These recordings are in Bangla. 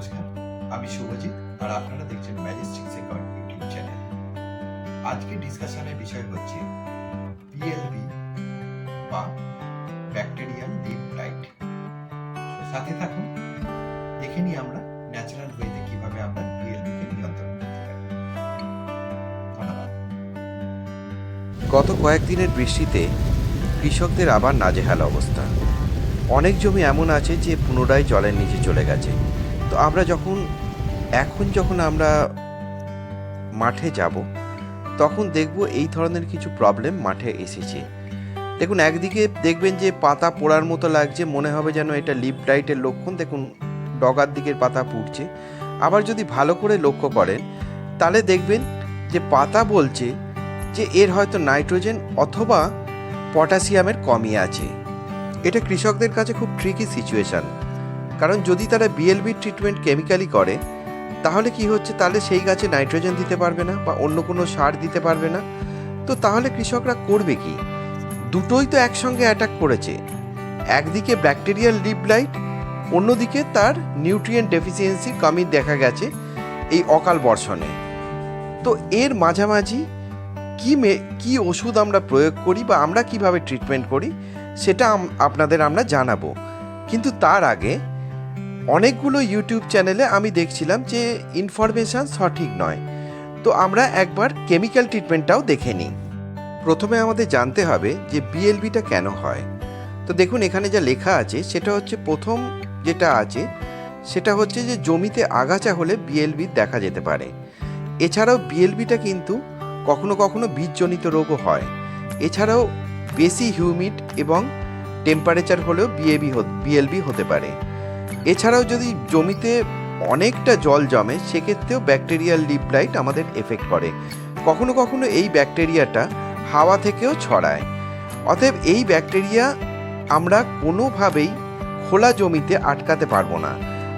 নমস্কার, আমি শুভজিৎ আর আপনারা দেখছেন ম্যাজেস্টিক সেকন্ড ইউটিউব চ্যানেল আজকে ডিসকাশনের বিষয় হচ্ছে পিএলবি বা ব্যাকটেরিয়াল লিভ লাইট সাথে থাকুন, দেখে নিই আমরা ন্যাচারাল ওয়েতে কীভাবে আমরা পিএলবি কে নিয়ন্ত্রণ করতে পারি। গত কয়েকদিনের বৃষ্টিতে কৃষকদের আবার নাজেহাল অবস্থা। অনেক জমি এমন আছে যে পুনরায় জলের নিচে চলে গেছে। তো আমরা যখন, এখন যখন আমরা মাঠে যাব, তখন দেখব এই ধরনের কিছু প্রবলেম মাঠে এসেছে। দেখুন, একদিকে দেখবেন যে পাতা পোড়ার মতো লাগছে, মনে হবে যেন এটা লিপ লাইটের লক্ষণ। দেখুন, ডগার দিকের পাতা পুড়ছে। আবার যদি ভালো করে লক্ষ্য করেন, তাহলে দেখবেন যে পাতা বলছে যে এর হয়তো নাইট্রোজেন অথবা পটাশিয়ামের কমই আছে। এটা কৃষকদের কাছে খুব ট্রিকি সিচুয়েশান কারণ যদি তারা বিএলবি ট্রিটমেন্ট কেমিক্যালি করে, তাহলে কি হচ্ছে? তাহলে সেই গাছে নাইট্রোজেন দিতে পারবে না বা অন্য কোনো সার দিতে পারবে না। তো তাহলে কৃষকরা করবে কি? দুটোই তো একসঙ্গে অ্যাটাক করেছে। একদিকে ব্যাকটেরিয়াল লিভ লাইট অন্যদিকে তার নিউট্রিয়েন্ট ডেফিসিয়েন্সি কমই দেখা গেছে এই অকাল বর্ষণে। তো এর মাঝামাঝি কি মে, কী ওষুধ আমরা প্রয়োগ করি বা আমরা কীভাবে ট্রিটমেন্ট করি, সেটা আপনাদের আমরা জানাব। কিন্তু তার আগে অনেকগুলো ইউটিউব চ্যানেলে আমি দেখছিলাম যে ইনফরমেশান সঠিক নয়। তো আমরা একবার কেমিক্যাল ট্রিটমেন্টটাও দেখে নিই। প্রথমে আমাদের জানতে হবে যে বিএলবিটা কেন হয়। তো দেখুন, এখানে যা লেখা আছে, সেটা হচ্ছে প্রথম যেটা আছে, সেটা হচ্ছে যে জমিতে আগাছা হলে বিএলবি দেখা যেতে পারে। এছাড়াও বিএলবিটা কিন্তু কখনো কখনো বীজজনিত রোগও হয়। এছাড়াও বেশি হিউমিড এবং টেম্পারেচার হলেও বিএবি বিএলবি হতে পারে। এছাড়াও যদি জমিতে অনেকটা জল জমে, সেক্ষেত্রেও ব্যাকটেরিয়াল লিপ লাইট আমাদের এফেক্ট করে। কখনো কখনো এই ব্যাকটেরিয়াটা হাওয়া থেকেও ছড়ায়। অতএব এই ব্যাকটেরিয়া আমরা কোনোভাবেই খোলা জমিতে আটকাতে পারব না।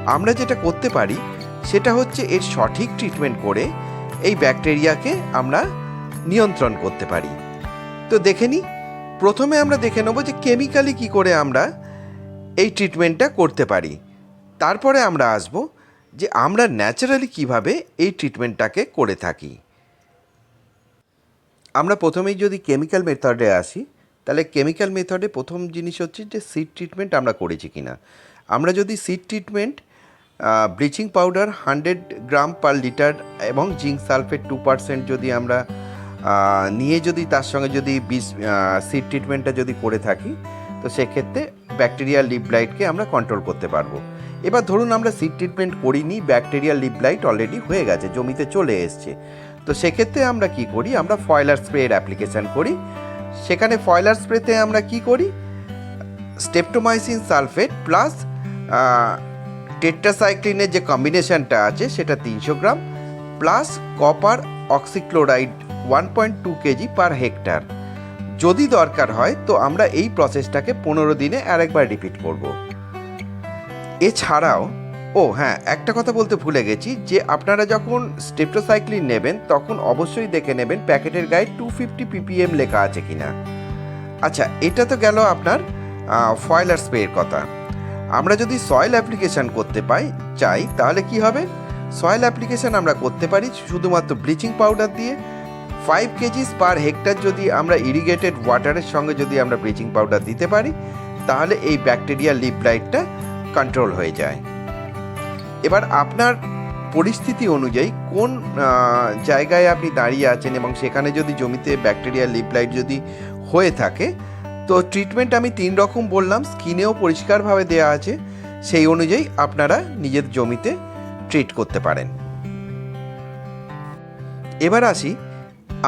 আমরা যেটা করতে পারি, সেটা হচ্ছে এর সঠিক ট্রিটমেন্ট করে এই ব্যাকটেরিয়াকে আমরা নিয়ন্ত্রণ করতে পারি। তো দেখে নিই প্রথমে আমরা দেখে নেব যে কেমিক্যালি কি করে আমরা এই ট্রিটমেন্টটা করতে পারি। তারপরে আমরা আসব যে আমরা ন্যাচারালি কীভাবে এই ট্রিটমেন্টটাকে করে থাকি। আমরা প্রথমেই যদি কেমিক্যাল মেথডে আসি, তাহলে কেমিক্যাল মেথডে প্রথম জিনিস হচ্ছে যে সিড ট্রিটমেন্ট আমরা করেছি কি না আমরা যদি seed treatment bleaching powder hundred gram per litre এবং জিঙ্ক সালফেট টু পার্সেন্ট যদি আমরা নিয়ে যদি তার সঙ্গে যদি বিষ সিড ট্রিটমেন্টটা যদি করে থাকি, তো সেক্ষেত্রে ব্যাকটেরিয়াল লিপ লাইটকে আমরা কন্ট্রোল করতে পারব। এবার ধরুন আমরা সিড ট্রিটমেন্ট করিনি ব্যাকটেরিয়াল লিপ লাইট অলরেডি হয়ে গেছে, জমিতে চলে এসছে। তো সেক্ষেত্রে আমরা কি করি? আমরা ফয়লার স্প্রের অ্যাপ্লিকেশন করি। সেখানে ফয়লার স্প্রেতে আমরা কি করি? স্টেপটোমাইসিন সালফেট প্লাস টেট্রাসাইক্লিনের যে কম্বিনেশনটা আছে, সেটা তিনশো gram plus copper oxychloride one point two kg per hectare যদি দরকার হয়, তো আমরা এই প্রসেসটাকে পনেরো দিনে আরেকবার রিপিট করব। এছাড়াও, ও হ্যাঁ একটা কথা বলতে ভুলে গেছি যে আপনারা যখন স্টেপটোসাইক্লিন নেবেন, তখন অবশ্যই দেখে নেবেন প্যাকেটের গায়ে টু ফিফটি পিপিএম লেখা আছে কি না আচ্ছা এটা তো গেল আপনার ফয়লার স্প্রের কথা। আমরা যদি সয়েল অ্যাপ্লিকেশন করতে পাই, চাই, তাহলে কি হবে? সয়েল অ্যাপ্লিকেশন আমরা করতে পারি শুধুমাত্র ব্লিচিং পাউডার দিয়ে। ফাইভ কেজিস পার হেক্টর যদি আমরা ইরিগেটেড ওয়াটারের সঙ্গে যদি আমরা ব্লিচিং পাউডার দিতে পারি, তাহলে এই ব্যাকটেরিয়া লিপ লাইটটা কন্ট্রোল হয়ে যায়। এবার আপনার পরিস্থিতি অনুযায়ী কোন জায়গায় আপনি দাঁড়িয়ে আছেন এবং সেখানে যদি জমিতে ব্যাকটেরিয়া লিপলাইট যদি হয়ে থাকে, তো ট্রিটমেন্ট আমি তিন রকম বললাম স্কিনেও পরিষ্কারভাবে দেওয়া আছে, সেই অনুযায়ী আপনারা নিজের জমিতে ট্রিট করতে পারেন। এবার আসি,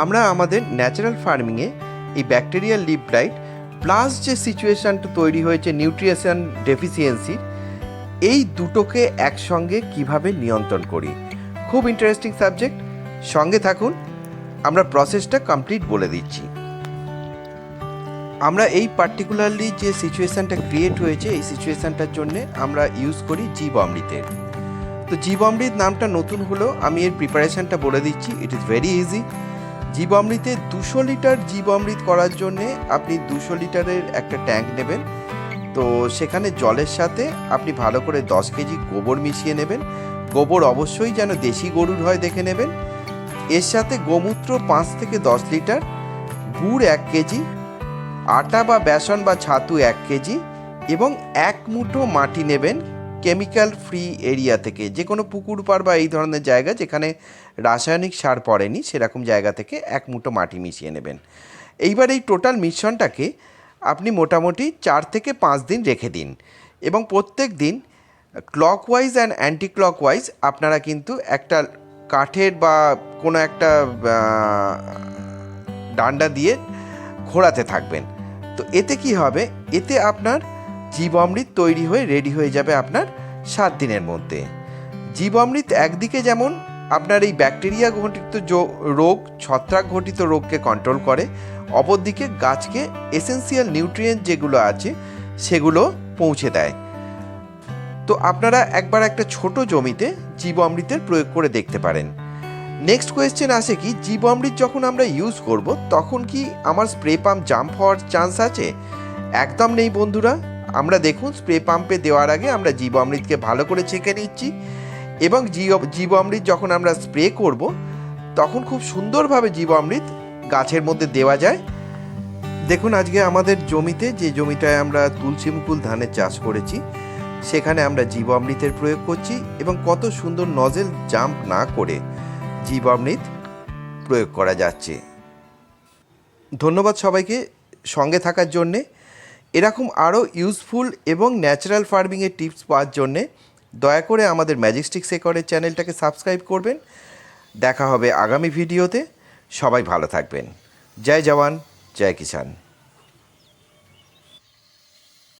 আমরা আমাদের ন্যাচারাল ফার্মিংয়ে এই ব্যাকটেরিয়াল লিপ লাইট প্লাস যে সিচুয়েশানটা তৈরি হয়েছে নিউট্রিয়েশন ডেফিসিয়েন্সির এই দুটোকে একসঙ্গে কীভাবে নিয়ন্ত্রণ করি? খুব ইন্টারেস্টিং সাবজেক্ট সঙ্গে থাকুন, আমরা প্রসেসটা কমপ্লিট বলে দিচ্ছি। আমরা এই পার্টিকুলারলি যে সিচুয়েশানটা ক্রিয়েট হয়েছে, এই সিচুয়েশানটার জন্য আমরা ইউজ করি জীব অমৃতের তো জীব অমৃত নামটা নতুন হলেও আমি এর প্রিপারেশনটা বলে দিচ্ছি ইট ইজ ভেরি ইজি জীব অমৃতে দুশো লিটার জীব অমৃত করার জন্যে আপনি দুশো লিটারের একটা ট্যাঙ্ক নেবেন। তো সেখানে জলের সাথে আপনি ভালো করে দশ কেজি গোবর মিশিয়ে নেবেন। গোবর অবশ্যই যেন দেশি গরুর হয় দেখে নেবেন। এর সাথে গোমূত্র পাঁচ থেকে দশ লিটার, গুড় এক কেজি, আটা বা বেসন বা ছাতু এক কেজি এবং এক মুঠো মাটি নেবেন কেমিক্যাল ফ্রি এরিয়া থেকে। যে কোনো পুকুর পাড় বা এই ধরনের জায়গা যেখানে রাসায়নিক সার পড়েনি সেরকম জায়গা থেকে এক মুঠো মাটি মিশিয়ে নেবেন। এইবার এই টোটাল মিশ্রণটাকে আপনি মোটামুটি চার থেকে পাঁচ দিন রেখে দিন। এবং প্রত্যেক দিন ক্লকওয়াইজ অ্যান্ড অ্যান্টি ক্লকওয়াইজ আপনারা কিন্তু একটা কাঠের বা কোনো একটা ডান্ডা দিয়ে ঘোরাতে থাকবেন। তো এতে কি হবে? এতে আপনার জীবামৃত তৈরি হয়ে রেডি হয়ে যাবে আপনার সাত দিনের মধ্যে। জীবামৃত একদিকে যেমন আপনার এই ব্যাকটেরিয়া ঘটিত রোগ ছত্রাক ঘটিত রোগকে কন্ট্রোল করে। অপরদিকে গাছকে এসেন্সিয়াল নিউট্রিয়েন্ট যেগুলো আছে, সেগুলো পৌঁছে দেয়। তো আপনারা একবার একটা ছোট জমিতে জীব অমৃতের প্রয়োগ করে দেখতে পারেন। নেক্সট কোয়েশ্চেন আসে কি জীবামৃত যখন আমরা ইউজ করব, তখন কি আমার স্প্রে পাম্প জাম্প হওয়ার চান্স আছে? একদম নেই বন্ধুরা। আমরা দেখুন স্প্রে পাম্পে দেওয়ার আগে আমরা জীবামৃতকে ভালো করে ছেঁকে নিচ্ছি। এবং জীব- অমৃত যখন আমরা স্প্রে করব, তখন খুব সুন্দরভাবে জীব অমৃত গাছের মধ্যে দেওয়া যায়। দেখুন, আজকে আমাদের জমিতে যে জমিটায় আমরা তুলসী মুকুল ধানের চাষ করেছি, সেখানে আমরা জীবামৃতের প্রয়োগ করছি এবং কত সুন্দর নজেল জাম্প না করে জীবামৃত প্রয়োগ করা যাচ্ছে। ধন্যবাদ সবাইকে সঙ্গে থাকার জন্যে। এরকম আরও ইউজফুল এবং ন্যাচারাল ফার্মিংয়ের টিপস পাওয়ার জন্যে দয়া করে আমাদের ম্যাজিস্টিক সেকরের চ্যানেলটাকে সাবস্ক্রাইব করবেন। দেখা হবে আগামী ভিডিওতে। সবাই ভালো থাকবেন। জয় জওয়ান, জয় কিষান